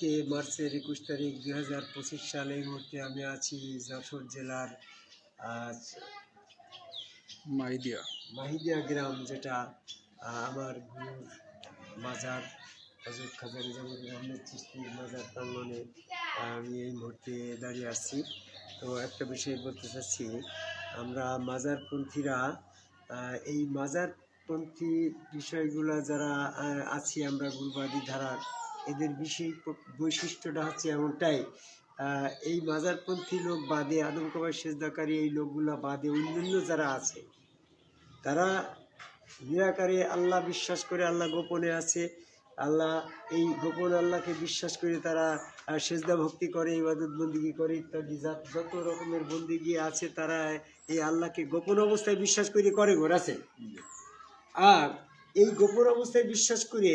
আজকে মার্চের একুশ তারিখ দুই হাজার পঁচিশ সালে এই মুহূর্তে আমি আছি যশোর জেলার আহ, মাইদিয়া মাহিদিয়া গ্রাম যেটা আমার গুরুর মাজার হজরত খাজা নিজামুদ্দিন আহমেদ চিস্তির মাজার প্রাঙ্গনে আমি এই মুহূর্তে দাঁড়িয়ে আসছি তো একটা বিষয় বলতে চাচ্ছি আমরা মাজারপন্থীরা এই মাজারপন্থী বিষয়গুলো যারা আছি আমরা গুরুবাদী ধারার এদের বিশেষ বৈশিষ্ট্যটা হচ্ছে এমনটাই এই মাজারপন্থী লোক বাদে আদমকবাই সেজদাকারী এই লোকগুলা বাদে অন্যান্য যারা আছে, তারা নিরাকারে আল্লাহ বিশ্বাস করে, আল্লাহ গোপনে আছে, আল্লাহ এই গোপন আল্লাহকে বিশ্বাস করে তারা সেজদা ভক্তি করে, ইবাদত বন্দিগি করে ইত্যাদি যত রকমের বন্দিগি আছে তারা এই আল্লাহকে গোপন অবস্থায় বিশ্বাস করে করে ঘোরাছে। আর এই গোপন অবস্থায় বিশ্বাস করে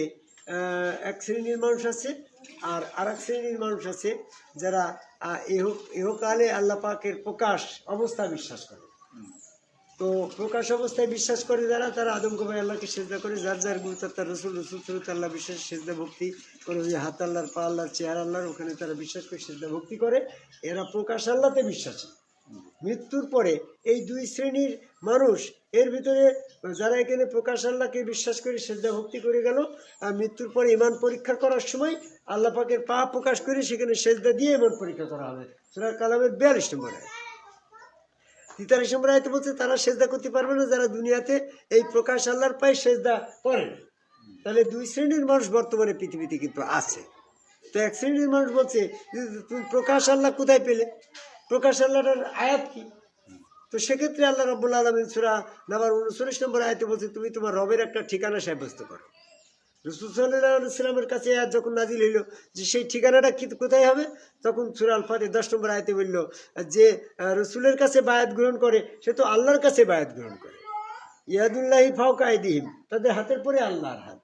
এক শ্রেণির মানুষ আছে আর আর এক শ্রেণির মানুষ আছে যারা আহ, এহ এহকালে আল্লাহ পাকের প্রকাশ অবস্থা বিশ্বাস করে। তো প্রকাশ অবস্থায় বিশ্বাস করে যারা তারা আদম কবাই আল্লাহকে সেজদা করে যার যার গুরু তার রসুল রসুল সুরত আল্লাহ বিশ্বাস সেজদা ভক্তি করে ওই হাত আল্লাহর পা আল্লাহর চেয়ার আল্লাহর ওখানে তারা বিশ্বাস করে সেজদা ভক্তি করে। এরা প্রকাশ আল্লাহতে বিশ্বাসী। মৃত্যুর পরে এই দুই শ্রেণির মানুষ এর ভিতরে যারা এখানে প্রকাশ আল্লাহকে বিশ্বাস করে শ্রদ্ধা ভক্তি করে গেল, আর মৃত্যুর পরে ইমান পরীক্ষা করার সময় আল্লাহ পাকের পা প্রকাশ করে সেখানে সেজদা দিয়ে ইমান পরীক্ষা করা হবে। সুরার কালামের বিয়াল্লিশ নম্বর আয়াত। তেতাল্লিশ নম্বর আয়তে বলছে, তারা সেজদা করতে পারবে না, যারা দুনিয়াতে এই প্রকাশ আল্লাহর পায়ে সেজদা করে না। তাহলে দুই শ্রেণির মানুষ বর্তমানে পৃথিবীতে কিন্তু আছে। তো এক শ্রেণির মানুষ বলছে প্রকাশ আল্লাহ কোথায় পেলে? প্রকাশ আল্লাহটার আয়াত কি? তো সেক্ষেত্রে আল্লাহ রব্বুল আলমিন সুরা নাবার উনচল্লিশ নম্বর আয়তে বলছে, তুমি তোমার রবের একটা ঠিকানা সাব্যস্ত করো। রসুল সাল্লামের কাছে আয়াত যখন নাজিল হইল, যে সেই ঠিকানাটা কি, কোথায় হবে? তখন সুরা আল ফাতে দশ নম্বর আয়তে বলল, যে রসুলের কাছে বায়াত গ্রহণ করে, সে তো আল্লাহর কাছে বায়াত গ্রহণ করে। ইয়াদুল্লাহি ফাউকা আইদিহিম, তাদের হাতের পরে আল্লাহর হাত।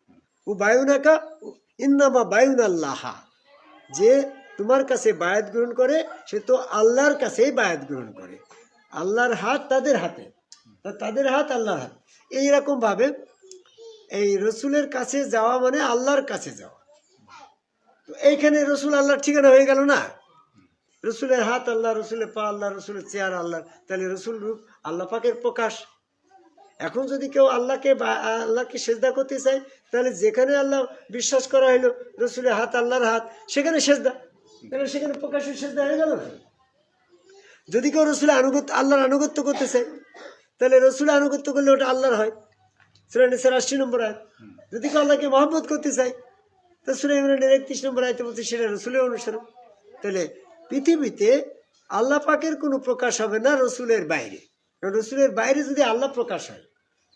ও বায়ুনাকা ইন্নামা বায়ুন আল্লাহা যে তোমার কাছে বায়াত গ্রহণ করে, সে তো আল্লাহর কাছেই বায়াত গ্রহণ করে। আল্লাহর হাত তাদের হাতে। তাদের হাত, আল্লাহর হাত। এইরকম ভাবে এই রসুলের কাছে যাওয়া মানে আল্লাহর কাছে যাওয়া। তো এইখানে রসুল আল্লাহর ঠিকানা হয়ে গেল না? রসুলের হাত আল্লাহ, রসুলের পা আল্লাহ, রসুলের চেয়ার আল্লাহ। তাহলে রসুল রূপ আল্লাহ পাকের প্রকাশ। এখন যদি কেউ আল্লাহকে আল্লাহকে সেজদা করতে চায়, তাহলে যেখানে আল্লাহ বিশ্বাস করা হলো রসুলের হাত আল্লাহর হাত, সেখানে সেজদা। তাহলে সেখানে প্রকাশের সেজদা হয়ে গেল না? যদি কেউ রসুলের আনুগত্য, আল্লাহর আনুগত্য করতে চায় তাহলে রসুলের আনুগত্য করলে ওটা আল্লাহর হয়। সুরানিসের আশি নম্বর আয় যদি কেউ আল্লাহকে মহব্বত করতে চায়, তো সুরে ইমরানের একত্রিশ নম্বর আয়তে বলছে, সেটা রসুলের অনুসরণ। তাহলে পৃথিবীতে আল্লাহ পাকের কোনো প্রকাশ হবে না রসুলের বাইরে। রসুলের বাইরে যদি আল্লাহ প্রকাশ হয়,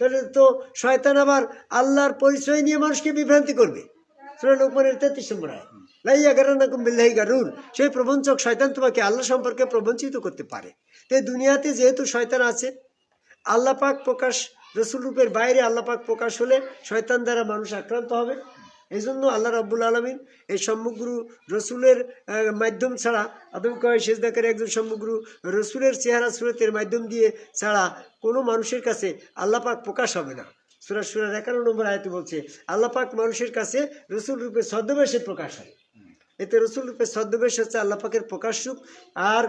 তাহলে তো শয়তান আবার আল্লাহর পরিচয় নিয়ে মানুষকে বিভ্রান্তি করবে। সুরা লোকমানের তেত্রিশ নম্বর আয় লাইয়া গারানাকুম বিল্লাহি গারুর সেই প্রবঞ্চক শয়তান তোমাকে আল্লাহ সম্পর্কে প্রবঞ্চিত করতে পারে। তো দুনিয়াতে যেহেতু শয়তান আছে, আল্লাহ পাক প্রকাশ, রসুল রূপের বাইরে আল্লাহ পাক প্রকাশ হলে শয়তান দ্বারা মানুষ আক্রান্ত হবে। এই জন্য আল্লাহ রাব্বুল আলমিন এই সম্মুগুরু রসুলের মাধ্যম ছাড়া, আদম কয়, সেজদাকারী একজন সম্মুগুরু রসুলের চেহারা সুরতের মাধ্যম দিয়ে ছাড়া কোনো মানুষের কাছে আল্লাহ পাক প্রকাশ হবে না। সুরা সুরার একান্ন নম্বর আয়তে বলছে, আল্লাহ পাক মানুষের কাছে রসুল রূপে ছদ্মবেশে প্রকাশ হয়। এতে রসুল রূপে ছদ্মবেশ হচ্ছে আল্লাহ পাকের প্রকাশ রূপ আর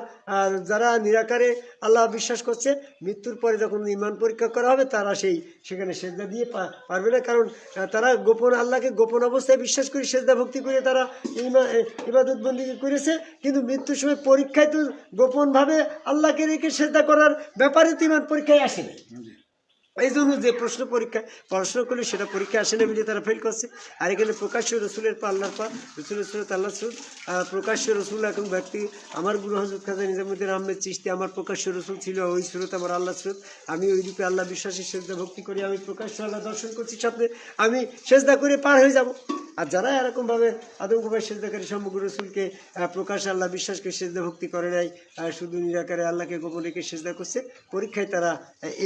যারা নিরাকারে আল্লাহ বিশ্বাস করছে মৃত্যুর পরে যখন ইমান পরীক্ষা করা হবে তারা সেই সেখানে সেজদা দিয়ে পারবে না। কারণ তারা গোপন আল্লাহকে গোপন অবস্থায় বিশ্বাস করে সেজদা ভক্তি করে তারা এ, করেছে। কিন্তু মৃত্যুর সময় পরীক্ষায় তো গোপনভাবে আল্লাহকে রেখে সেজদা করার ব্যাপারে তো ইমান পরীক্ষায় আসে না এই জন্য যে প্রশ্ন পরীক্ষায় পড়াশোনা করলে সেটা পরীক্ষা আসে না বলে তারা ফেল করছে। আর এখানে প্রকাশ্য রসুলের পা আল্লাহর পা রসুলের সুরত আল্লাহ সুরত প্রকাশ্য রসুল এখন ব্যক্তি, আমার গুরু হজরত খাজা নিজামুদ্দিন আহমেদ চিস্তি আমার প্রকাশ্য রসুল ছিল, ওই সুরত আমার আল্লাহ সুরত। আমি ওই রূপে আল্লাহ বিশ্বাসের সেজদা ভক্তি করি, আমি প্রকাশ্য আল্লাহ দর্শন করছি স্বপ্নে আমি সেজদা করে পার হয়ে যাব। আর যারা এরকমভাবে আদমকুমার সেজদাকারী সমগ্র রসুলকে প্রকাশ আল্লাহ বিশ্বাসকে সেজদা ভক্তি করে নাই শুধু নিরাকারে আল্লাহকে গোপন রেখে করছে, পরীক্ষায় তারা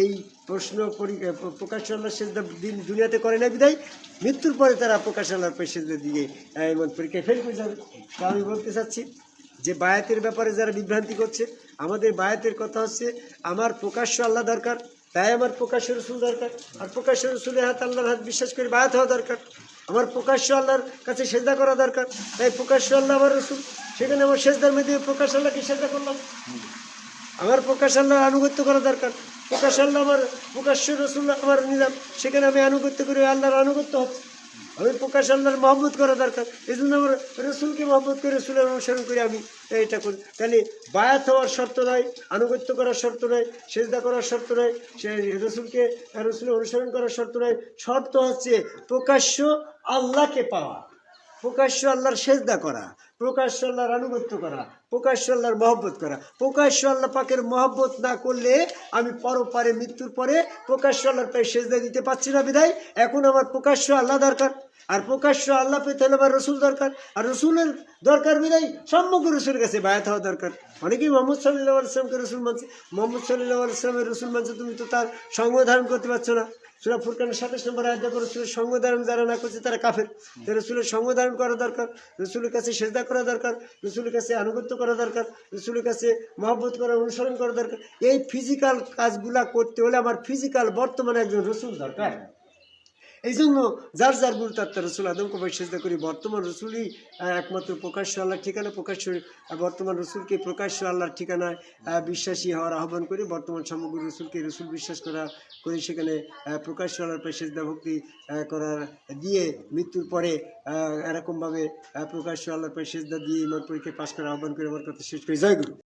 এই প্রশ্ন পরী- আহ, প্রকাশ আল্লাহ সেজদা দিন দুনিয়াতে করে না বিদায়। মৃত্যুর পরে তারা প্রকাশ আল্লাহর সেজদা দিয়ে এমন পরীক্ষায় ফেল করে যাবে। তা আমি বলতে চাচ্ছি যে বায়াতের ব্যাপারে যারা বিভ্রান্তি করছে আমাদের বায়াতের কথা হচ্ছে আমার প্রকাশ্য আল্লাহ দরকার তাই আমার প্রকাশ্য রসুল দরকার। আর প্রকাশ্য রসুলের হাত আল্লাহর হাত বিশ্বাস করে বায়াত হওয়া দরকার। আমার প্রকাশ্য আল্লাহর কাছে সেজদা করা দরকার। তাই প্রকাশ্য আল্লাহ আমার রসুল সেখানে আমার সেজদার মধ্যে প্রকাশ আল্লাহকে সেজদা করলাম। আমার প্রকাশ আল্লাহর আনুগত্য করা দরকার। প্রকাশ আল্লাহ আমার প্রকাশ্য রসুল আমার নিলাম। সেখানে আমি আনুগত্য করে, আল্লাহর আনুগত্য হচ্ছে আমি প্রকাশ আল্লাহর মহব্বত করা দরকার। এই জন্য আমার রসুলকে মহব্বত করে, রসুলের অনুসরণ করে, আমি এটা করি। তাহলে বায়াত হওয়ার শর্ত নয় আনুগত্য করার শর্ত নয় সেজদা করার শর্ত নয় সে রসুলকে, রসুলের অনুসরণ করার শর্ত নয় শর্ত হচ্ছে প্রকাশ্য আল্লাহকে পাওয়া, প্রকাশ্য আল্লাহর সেজদা করা। প্রকাশ্য আল্লাহর আনুগত্য করা প্রকাশ্য আল্লাহর মহব্বত করা। প্রকাশ্য আল্লাহ পাকের মহব্বত না করলে আমি পরপারে মৃত্যুর পরে প্রকাশ্য আল্লাহর পায়ে সেজদা দিতে পারছি না বিদায় এখন আমার প্রকাশ্য আল্লাহ দরকার। আর প্রকাশ্য আল্লাহ পেতে হলে আমার রসুল দরকার। আর রসুলের দরকার বিদায় সমগ্র রসুলের কাছে বায়াত হওয়া দরকার। অনেকেই মোহাম্মদ সাল্লাহ আলসালামকে রসুল মানছে। মোহাম্মদ সাল্লাহ আলসালামের রসুল মানছে, তুমি তো তার সঙ্গ ধারণ করতে পারছ না। সুরা ফুরকানের সাতাশ নম্বর আয়াত দেখো রসুলের সঙ্গ ধারণ যারা না করছে তারা কাফের। তো রসুলের সঙ্গ ধারণ করা দরকার। রসুলের কাছে সেজদা করা দরকার, রসুলের কাছে আনুগত্য করা দরকার, রসুলের কাছে মহব্বত করা, অনুসরণ করা দরকার। এই ফিজিক্যাল কাজগুলা করতে হলে আমার ফিজিক্যাল বর্তমানে একজন রসুল দরকার। এই জন্য যার যার গুরু তার রসুল আদম কবাই করি। বর্তমান রসুলই একমাত্র প্রকাশ্য আল্লাহর ঠিকানা, প্রকাশ্য বর্তমান রসুলকে প্রকাশ্য আল্লাহর ঠিকানায় বিশ্বাসী হওয়ার আহ্বান করে। বর্তমান সমগ্র রসুলকে রসুল বিশ্বাস করা করে, সেখানে প্রকাশ্য আল্লাহর পায়ে সেজদা ভক্তি করার দিয়ে মৃত্যুর পরে এরকমভাবে প্রকাশ্য আল্লাহর পায়ে দিয়ে ইমান পরীক্ষায় পাশ করার আহ্বান করে। আমার কথা শেষ করি। জয় গুরু।